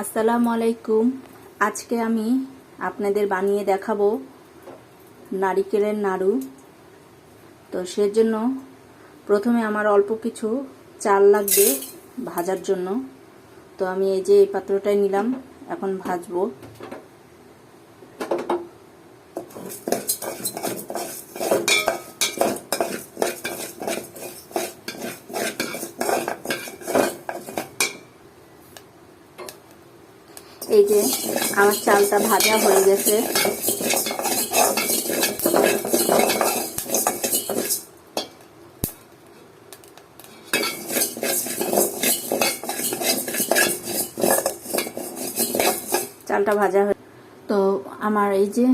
আসসালামু আলাইকুম। আজকে আমি আপনাদের বানিয়ে দেখাবো নারিকেলের নাড়ু। তো সেজন্য প্রথমে আমার অল্প কিছু চাল লাগবে ভাজার জন্য। তো আমি এই যে এই পাত্রটাই নিলাম, এখন ভাজবো। এই যে আমার চালটা ভাজা হয়ে গেছে। চালটা ভাজা হয়ে তো আমার এই যে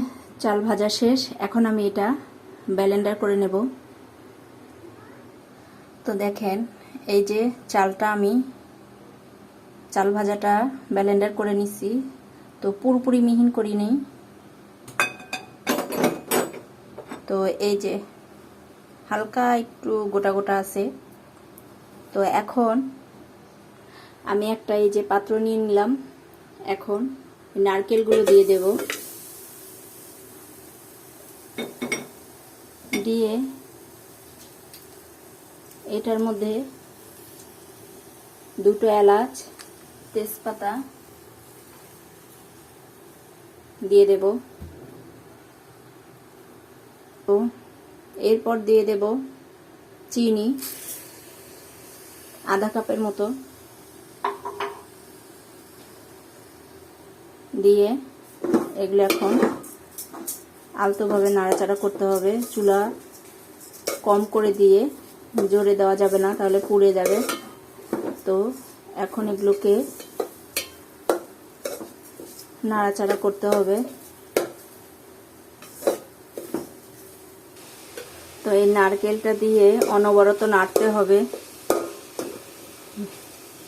চাল ভাজা শেষ, এখন আমি এটা ব্যালেন্ডার করে নেব। তো দেখেন, এই যে চালটা আমি চাল ভাজাটা ব্যালেন্ডার করে নিছি। তো পুরোপুরি মিহিন করি নেই। তো এই যে হালকা একটু গোটা গোটা আছে। তো এখন আমি একটা এই যে পাত্র নিয়ে নিলাম। এখন নারকেলগুলো দিয়ে দেব। দিয়ে এটার মধ্যে দুটো এলাচ তেজপাতা দিয়ে দেব। ও, এরপর দিয়ে দেব চিনি, আধা কাপের মতো। দিয়ে এগুলো এখন আলতোভাবে নাড়াচাড়া করতে হবে। চুলা কম করে দিয়ে জোরে দেওয়া যাবে না, তাহলে পুড়ে যাবে। তো এখন এগুলোকে নাড়াচাড়া করতে হবে। তো এই নারকেলটা দিয়ে অনবরত নাড়তে হবে।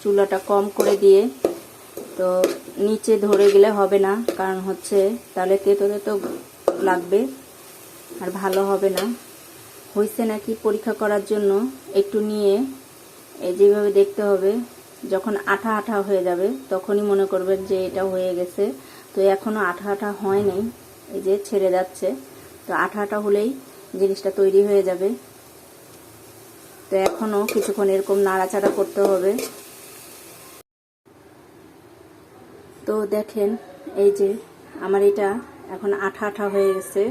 চুলাটা কম করে দিয়ে। তো নিচে ধরে গেলে হবে না, কারণ হচ্ছে তাহলে তেতো তেতো লাগবে আর ভালো হবে না। হয়েছে নাকি পরীক্ষা করার জন্য একটু নিয়ে যেভাবে দেখতে হবে। যখন আঠা আঠা হয়ে যাবে, তখনই মনে করবেন যে এটা হয়ে গেছে। তো এখনও আঠা আঠা হয়নি এই যে ছেড়ে যাচ্ছে। তো আঠা আঠা হলেই জিনিসটা তৈরি হয়ে যাবে। তো এখনও কিছুক্ষণ এরকম নাড়াচাড়া করতে হবে। তো দেখেন, এই যে আমার এটা এখন আঠা আঠা হয়ে গেছে।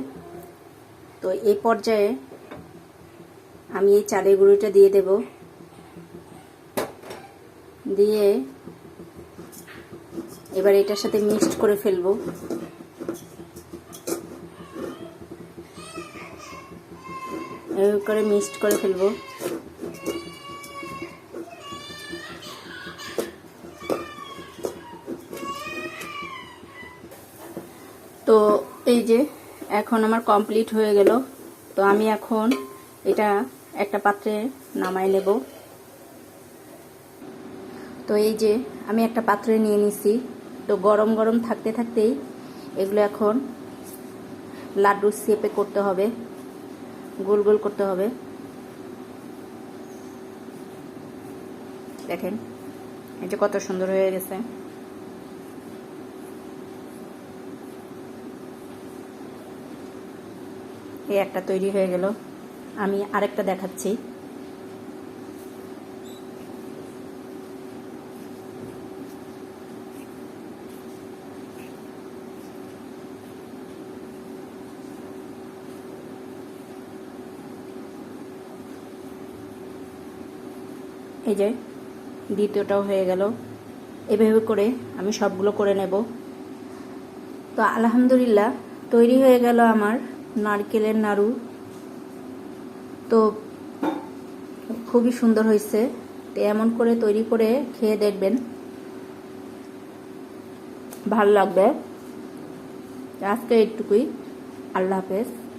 তো এই পর্যায়ে আমি এই চালের গুঁড়োটা দিয়ে দেব। দিয়ে এবার এটার সাথে মিক্সড করে ফেলব। করে মিক্সড করে ফেলব। তো এই যে এখন আমার কমপ্লিট হয়ে গেল। তো আমি এখন এটা একটা পাত্রে নামাই নেব। তো এই যে আমি একটা পাত্রে নিয়ে নিছি। তো গরম গরম থাকতে থাকতেই এগুলো এখন লাড্ডু শেপে করতে হবে, গোল গোল করতে হবে। দেখেন, এই যে কত সুন্দর হয়ে গেছে। এই একটা তৈরি হয়ে গেল। আমি আরেকটা দেখাচ্ছি। এই যে, দ্বিতীয়টাও হয়ে গেল। এভাবে করে আমি সবগুলো করে নেব। তো আলহামদুলিল্লাহ, তৈরি হয়ে গেল আমার নারকেলের নাড়ু। তো খুবই সুন্দর হয়েছে। তো এমন করে তৈরি করে খেয়ে দেখবেন। ভালো লাগবে। আজকে এইটুকুই। আল্লাহ হাফেজ।